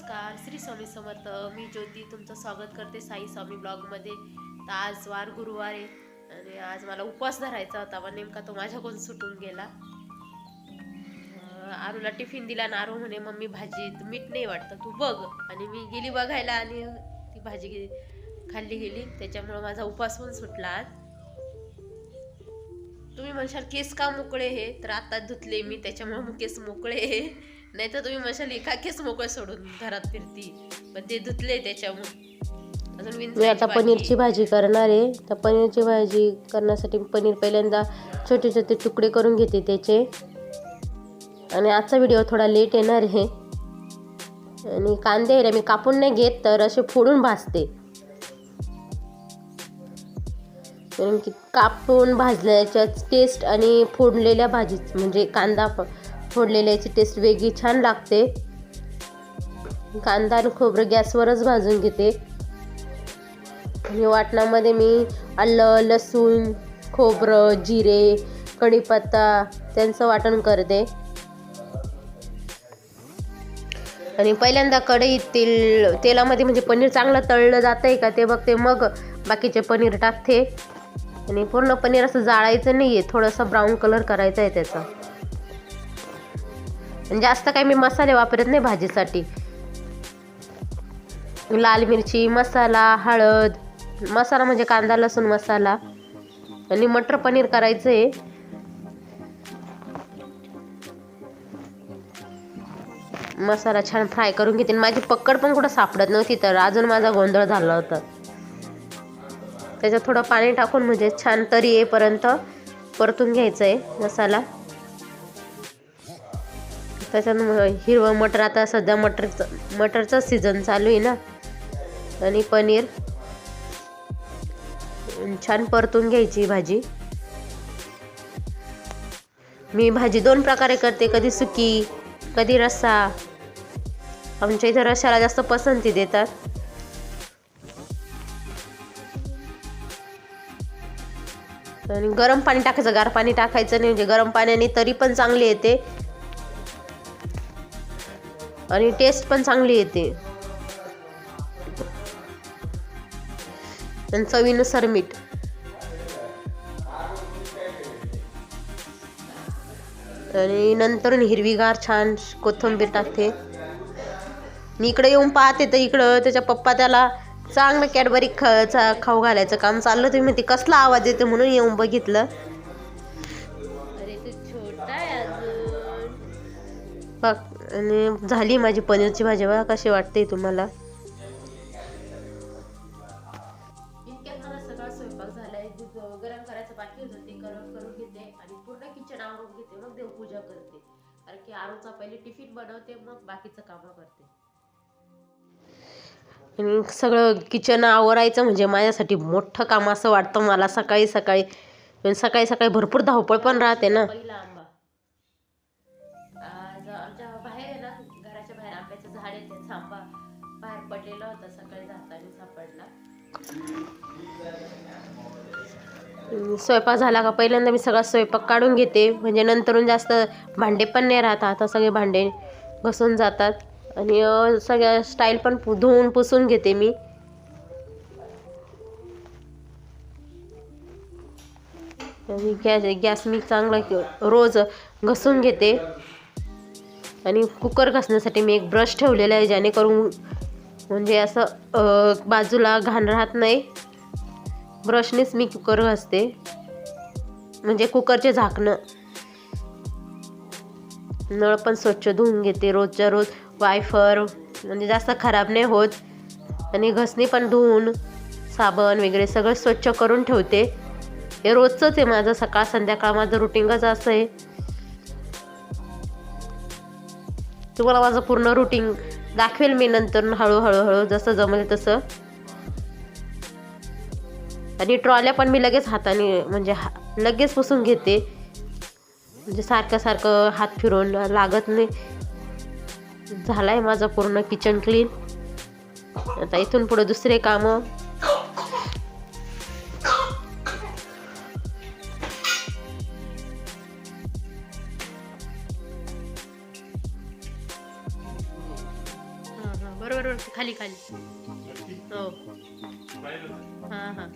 नमस्कार श्री स्वामी समर्थ. मी ज्योती तुमचं स्वागत करते साई स्वामी ब्लॉगमध्ये. तर आज वार गुरुवार आहे आणि आज मला उपवास धरायचा होता पण नेमका तो माझ्याकडून सुटून गेला. आरूला टिफिन दिला आणि आरू म्हणे मम्मी भाजीत मीठ नाही वाटतं तू बघ. आणि मी गेली बघायला आणि ती भाजी खाल्ली गेली. त्याच्यामुळं माझा उपवास पण सुटला आज. तुम्ही म्हणशाल केस का मोकळे हे? तर आता धुतले मी त्याच्यामुळे केस मोकळे हे नाही तर तुम्ही म्हणशाल एका केस मोकळे सोडून घरात फिरती. पण ते धुतले त्याच्यामुळे. अजून मी आता पनीरची. भाजी करणार आहे. तर पनीरची भाजी करण्यासाठी पनीर पहिल्यांदा छोटे छोटे तुकडे करून घेते त्याचे. आणि आजचा व्हिडिओ थोडा लेट येणार आहे. आणि कांदे आहे मी कापून नाही घेत तर असे फोडून भाजते. कारण की कापून भाजल्याच्या टेस्ट आणि फोडलेल्या भाजीच म्हणजे कांदा फोडलेल्याची टेस्ट वेगळी छान लागते. कांदा आणि खोबरं गॅसवरच भाजून घेते. आणि वाटणामध्ये मी आलं लसूण खोबरं जिरे कढीपत्ता त्यांचं वाटण करते. आणि पहिल्यांदा कढईत तेल तेलामध्ये म्हणजे पनीर चांगलं तळलं जातं आहे का ते बघते मग बाकीचे पनीर टाकते. आणि पूर्ण पनीर असं जाळायचं नाही आहे थोडंसं ब्राऊन कलर करायचा आहे त्याचा. म्हणजे जास्त काही मी मसाले वापरत नाही भाजीसाठी. लाल मिरची मसाला हळद मसाला म्हणजे कांदा लसूण मसाला. आणि मटर पनीर करायचं आहे मसाला छान फ्राय करून घेते. आणि माझी पक्कड पण कुठं सापडत नव्हती तर अजून माझा गोंधळ झाला होता. त्याच्यात थोडं पाणी टाकून म्हणजे छान तरी येईपर्यंत परतून घ्यायचं आहे मसाला. त्याच्यानं मग हिरवं मटर आता सध्या मटरचं मटरचा सीझन चालू आहे ना. आणि पनीर. छान परतून घ्यायची भाजी. मी भाजी दोन प्रकारे करते. कधी सुकी कधी रस्सा. आमच्या इथं रस्साला जास्त पसंती देतात. आणि गरम पाणी टाकायचं. गार पाणी टाकायचं नाही. म्हणजे गरम पाण्याने तरी पण चांगली येते. आणि टेस्ट पण चांगली येते. आणि चवीनुसार मीठ. आणि नंतर हिरवीगार छान कोथिंबीर टाकते. मी इकडे येऊन पाहते तर इकडं त्याच्या पप्पा त्याला चांगलं कॅडबरी ख चा खाऊ घालायचं काम चाललं. तुम्ही म्हणते कसला आवाज येतो म्हणून येऊन बघितलं. अरे तू छोटा आहे अजून. बघ. आणि झाली माझी पनीरची भाजी. बघा कशी वाटते तुम्हाला. इतक्यात मला सगळा स्वयंपाक झालाय. दूध गरम करायचं बाकी होतं ते गरम करून घेते आणि पूर्ण किचन आवरून घेते. मग देवपूजा करते. कारण की आरूचा पहिले टिफिन बनवते मग बाकीचं कामं करते. आणि सगळं किचन आवरायचं म्हणजे माझ्यासाठी मोठं काम असं वाटतं मला. सकाळी सकाळी सकाळी सकाळी भरपूर धावपळ पण राहते ना. होता सकाळी जाताना सापडला. स्वयंपाक झाला का? पहिल्यांदा मी सगळा स्वयंपाक काढून घेते. म्हणजे नंतरून जास्त भांडे पण नाही राहतात आता सगळे भांडे घसून जातात. आणि सगळ्या स्टाईल पण धुवून पुसून घेते मी. आणि गॅस गॅस मी चांगला रोज घसून घेते. आणि कुकर घासण्यासाठी मी एक ब्रश ठेवलेला आहे जेणेकरून म्हणजे असं बाजूला घाण राहत नाही. ब्रशनेच मी कुकर घासते. म्हणजे कुकरचे झाकणं. नळ पण स्वच्छ धुवून घेते. रोजच्या रोज वायफर म्हणजे जास्त खराब नाही होत. आणि घसणी पण धुवून साबण वगैरे सगळं स्वच्छ करून ठेवते. हे रोजचंच आहे माझं. सकाळ संध्याकाळ माझं रुटीनच असं आहे. तुम्हाला माझं पूर्ण रुटीन दाखवेल मी नंतर हळूहळू हळू जसं जमेल तसं. आणि ट्रॉल्या पण मी लगेच हाताने म्हणजे हा लगेच पुसून घेते. म्हणजे सारखं सारखं हात फिरवून लागत नाही. झाला आहे माझं पूर्ण किचन क्लीन. आता इथून पुढे दुसरे कामं. बरोबर बरोबर. खाली खाली. हो. हा हा.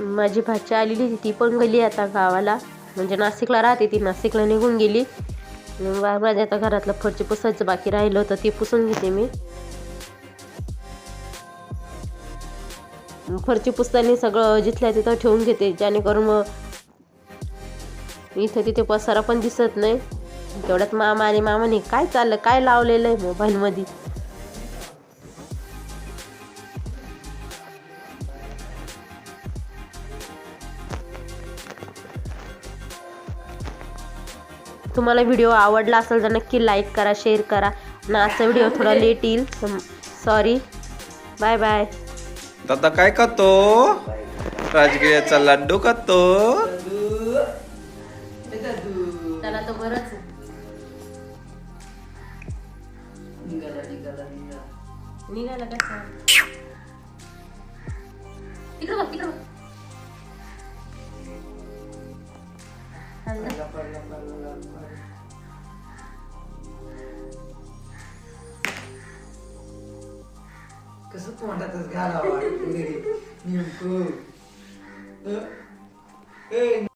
माझी भाची आलेली होती ती पण गेली आता गावाला. म्हणजे नाशिकला राहते ती नाशिकला निघून गेली. बा- माझ्या आता घरातलं फरची पुसायचं बाकी राहिलं होतं ती पुसून घेते मी. फरची पुसताना सगळं जिथल्या तिथं ठेवून घेते जेणेकरून मग इथं तिथे पसारा पण दिसत नाही. तेवढ्यात मामा आणि मामाने काय चाललं काय लावलेलं आहे मोबाईलमध्ये? तुम्हाला व्हिडिओ आवडला असेल तर नक्की लाईक करा शेअर करा. ना आजचा व्हिडिओ थोडा लेट येईल. सॉरी. Bye bye. दादा काय करतो राजगिऱ्याचा लाडू करतो त्याला तर बरंच निघाला कसा तोंडातच घालावं नेमकं